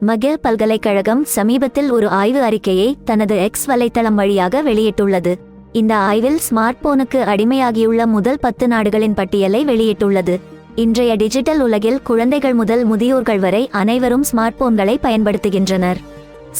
மகில் பல்கலைக்கழகம் சமீபத்தில் ஒரு ஆய்வு அறிக்கையை தனது எக்ஸ் வலைத்தளம் வழியாக வெளியிட்டுள்ளது. இந்த ஆய்வில் ஸ்மார்ட் போனுக்கு அடிமையாகியுள்ள முதல் பத்து நாடுகளின் பட்டியலை வெளியிட்டுள்ளது. இன்றைய டிஜிட்டல் உலகில் குழந்தைகள் முதல் முதியோர்கள் வரை அனைவரும் ஸ்மார்ட் போன்களை பயன்படுத்துகின்றனர்.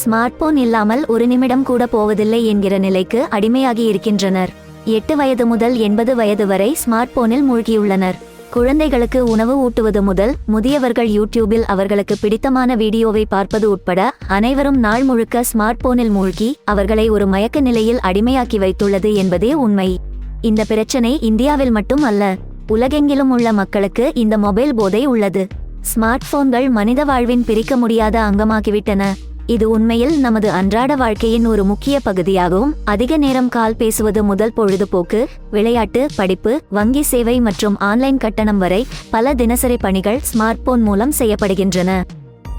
ஸ்மார்ட் போன் இல்லாமல் ஒரு நிமிடம் கூட போவதில்லை என்கிற நிலைக்கு அடிமையாகி இருக்கின்றனர். எட்டு வயது முதல் எண்பது வயது வரை ஸ்மார்ட் போனில் மூழ்கியுள்ளனர். குழந்தைகளுக்கு உணவு ஊட்டுவது முதல் முதியவர்கள் யூடியூபில் அவர்களுக்கு பிடித்தமான வீடியோவை பார்ப்பது உட்பட அனைவரும் நாள் முழுக்க ஸ்மார்ட் போனில் மூழ்கி அவர்களை ஒரு மயக்க நிலையில் அடிமையாக்கி வைத்துள்ளது என்பதே உண்மை. இந்த பிரச்சனை இந்தியாவில் மட்டும் அல்ல உலகெங்கிலும் உள்ள மக்களுக்கு இந்த மொபைல் போதை உள்ளது. ஸ்மார்ட் போன்கள் மனித வாழ்வின் பிரிக்க முடியாத அங்கமாகிவிட்டன. இது உண்மையில் நமது அன்றாட வாழ்க்கையின் ஒரு முக்கிய பகுதியாகவும் அதிக நேரம் கால் பேசுவது முதல் பொழுதுபோக்கு விளையாட்டு படிப்பு வங்கி சேவை மற்றும் ஆன்லைன் கட்டணம் வரை பல தினசரி பணிகள் ஸ்மார்ட் போன் மூலம் செய்யப்படுகின்றன.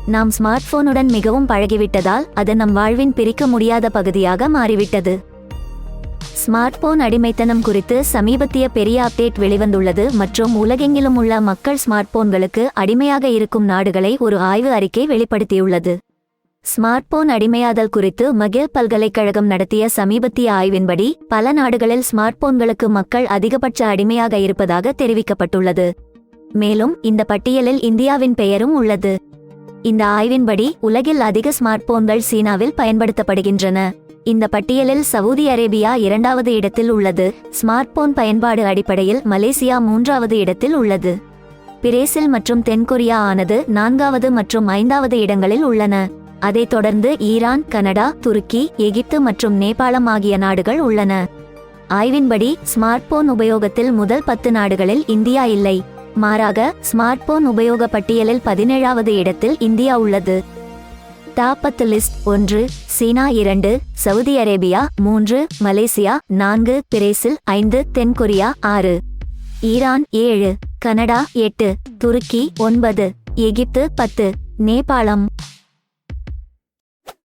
நாம் ஸ்மார்ட் போனுடன் மிகவும் பழகிவிட்டதால் அது நம் வாழ்வின் பிரிக்க முடியாத பகுதியாக மாறிவிட்டது. ஸ்மார்ட் போன் அடிமைத்தனம் குறித்து சமீபத்திய பெரிய அப்டேட் வெளிவந்துள்ளது மற்றும் உலகெங்கிலும் உள்ள மக்கள் ஸ்மார்ட் போன்களுக்கு அடிமையாக இருக்கும் நாடுகளை ஒரு ஆய்வு அறிக்கை வெளிப்படுத்தியுள்ளது. ஸ்மார்ட் போன் அடிமையாதல் குறித்து மகில் பல்கலைக்கழகம் நடத்திய சமீபத்திய ஆய்வின்படி பல நாடுகளில் ஸ்மார்ட் போன்களுக்கு மக்கள் அதிகபட்ச அடிமையாக இருப்பதாக தெரிவிக்கப்பட்டுள்ளது. மேலும் இந்த பட்டியலில் இந்தியாவின் பெயரும் உள்ளது. இந்த ஆய்வின்படி உலகில் அதிக ஸ்மார்ட் போன்கள் சீனாவில் பயன்படுத்தப்படுகின்றன. இந்த பட்டியலில் சவுதி அரேபியா இரண்டாவது இடத்தில் உள்ளது ஸ்மார்ட் போன் பயன்பாடு அடிப்படையில் மலேசியா மூன்றாவது இடத்தில் உள்ளது. பிரேசில் மற்றும் தென்கொரியா ஆனது நான்காவது மற்றும் ஐந்தாவது இடங்களில் உள்ளன. அதைத் தொடர்ந்து ஈரான் கனடா துருக்கி எகிப்து மற்றும் நேபாளம் ஆகிய நாடுகள் உள்ளன. ஆய்வின்படி ஸ்மார்ட் போன் உபயோகத்தில் முதல் பத்து நாடுகளில் இந்தியா இல்லை. மாறாக ஸ்மார்ட் போன் உபயோக பட்டியலில் பதினேழாவது இடத்தில் இந்தியா உள்ளது. தாப்பத்து லிஸ்ட் ஒன்று சீனா இரண்டு சவுதி அரேபியா மூன்று மலேசியா நான்கு பிரேசில் ஐந்து தென்கொரியா ஆறு. ஈரான் ஏழு கனடா எட்டு துருக்கி ஒன்பது எகிப்து பத்து நேபாளம்